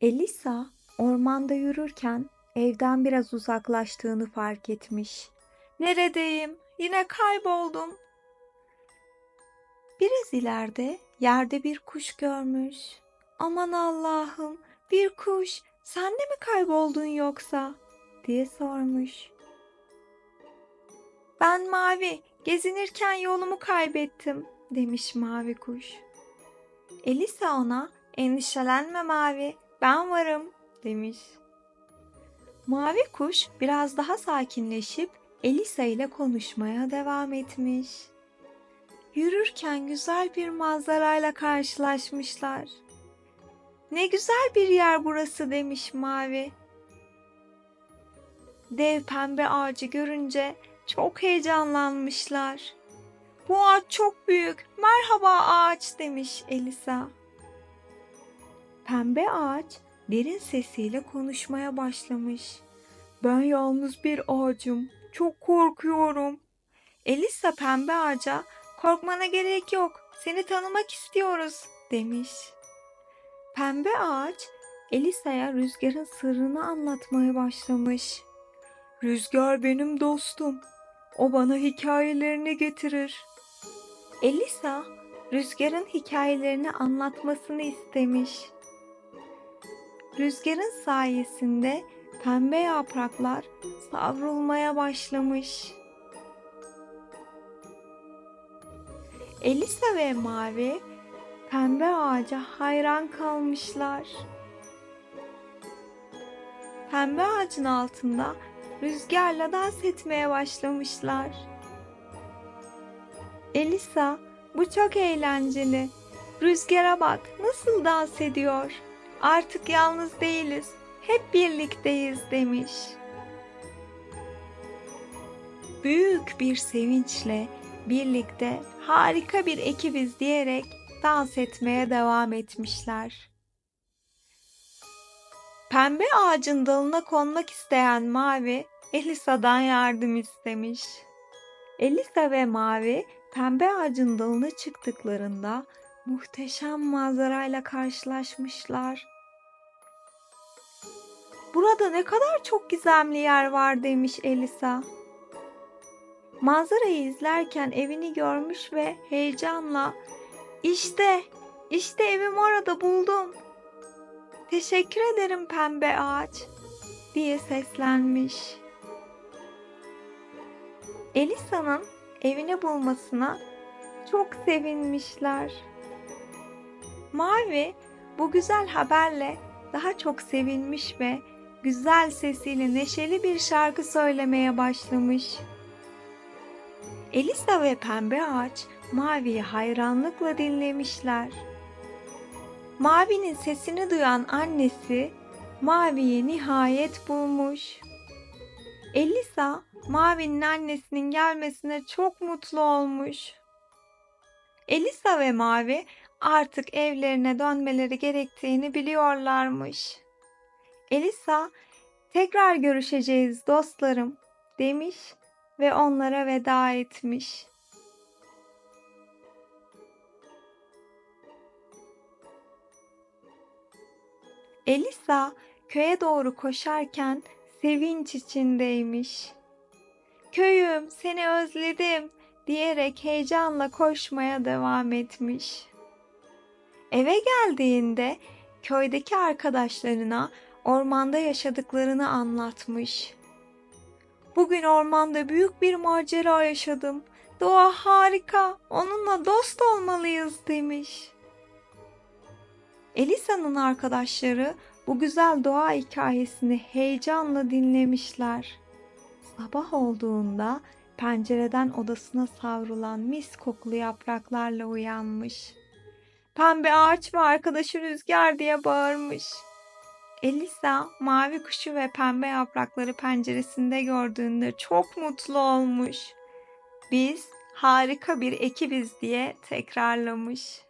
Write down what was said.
Elisa ormanda yürürken evden biraz uzaklaştığını fark etmiş. Neredeyim? Yine kayboldum. Biraz ileride yerde bir kuş görmüş. Aman Allah'ım, bir kuş. Sen de mi kayboldun yoksa? diye sormuş. Ben mavi, gezinirken yolumu kaybettim demiş mavi kuş. Elisa ona endişelenme mavi, ben varım demiş. Mavi kuş biraz daha sakinleşip Elisa ile konuşmaya devam etmiş. Yürürken güzel bir manzarayla karşılaşmışlar. Ne güzel bir yer burası demiş Mavi. Dev pembe ağacı görünce çok heyecanlanmışlar. Bu ağaç çok büyük. Merhaba ağaç demiş Elisa. Pembe ağaç derin sesiyle konuşmaya başlamış. Ben yalnız bir ağacım. Çok korkuyorum. Elisa pembe ağaca korkmana gerek yok. Seni tanımak istiyoruz demiş. Pembe ağaç Elisa'ya rüzgarın sırrını anlatmaya başlamış. Rüzgar benim dostum. O bana hikayelerini getirir. Elisa rüzgarın hikayelerini anlatmasını istemiş. Rüzgarın sayesinde pembe yapraklar savrulmaya başlamış. Elisa ve Mavi pembe ağaca hayran kalmışlar. Pembe ağacın altında rüzgarla dans etmeye başlamışlar. Elisa, bu çok eğlenceli. Rüzgara bak, nasıl dans ediyor. Artık yalnız değiliz, hep birlikteyiz demiş. Büyük bir sevinçle birlikte harika bir ekibiz diyerek dans etmeye devam etmişler. Pembe ağacın dalına konmak isteyen Mavi Elisa'dan yardım istemiş. Elisa ve Mavi pembe ağacın dalına çıktıklarında muhteşem manzarayla karşılaşmışlar. Burada ne kadar çok gizemli yer var demiş Elisa. Manzarayı izlerken evini görmüş ve heyecanla işte, işte evim orada buldum. Teşekkür ederim pembe ağaç diye seslenmiş. Elisa'nın evini bulmasına çok sevinmişler. Mavi bu güzel haberle daha çok sevinmiş ve güzel sesiyle neşeli bir şarkı söylemeye başlamış. Elisa ve Pembe Ağaç Mavi'yi hayranlıkla dinlemişler. Mavi'nin sesini duyan annesi Mavi'yi nihayet bulmuş. Elisa Mavi'nin annesinin gelmesine çok mutlu olmuş. Elisa ve Mavi artık evlerine dönmeleri gerektiğini biliyorlarmış. Elisa tekrar görüşeceğiz dostlarım demiş ve onlara veda etmiş. Elisa köye doğru koşarken sevinç içindeymiş. Köyüm seni özledim diyerek heyecanla koşmaya devam etmiş. Eve geldiğinde köydeki arkadaşlarına ormanda yaşadıklarını anlatmış. Bugün ormanda büyük bir macera yaşadım. Doğa harika, onunla dost olmalıyız demiş. Elisa'nın arkadaşları bu güzel doğa hikayesini heyecanla dinlemişler. Sabah olduğunda pencereden odasına savrulan mis kokulu yapraklarla uyanmış. Pembe ağaç ve arkadaşı rüzgar diye bağırmış. Elisa mavi kuşu ve pembe yaprakları penceresinde gördüğünde çok mutlu olmuş. Biz harika bir ekibiz diye tekrarlamış.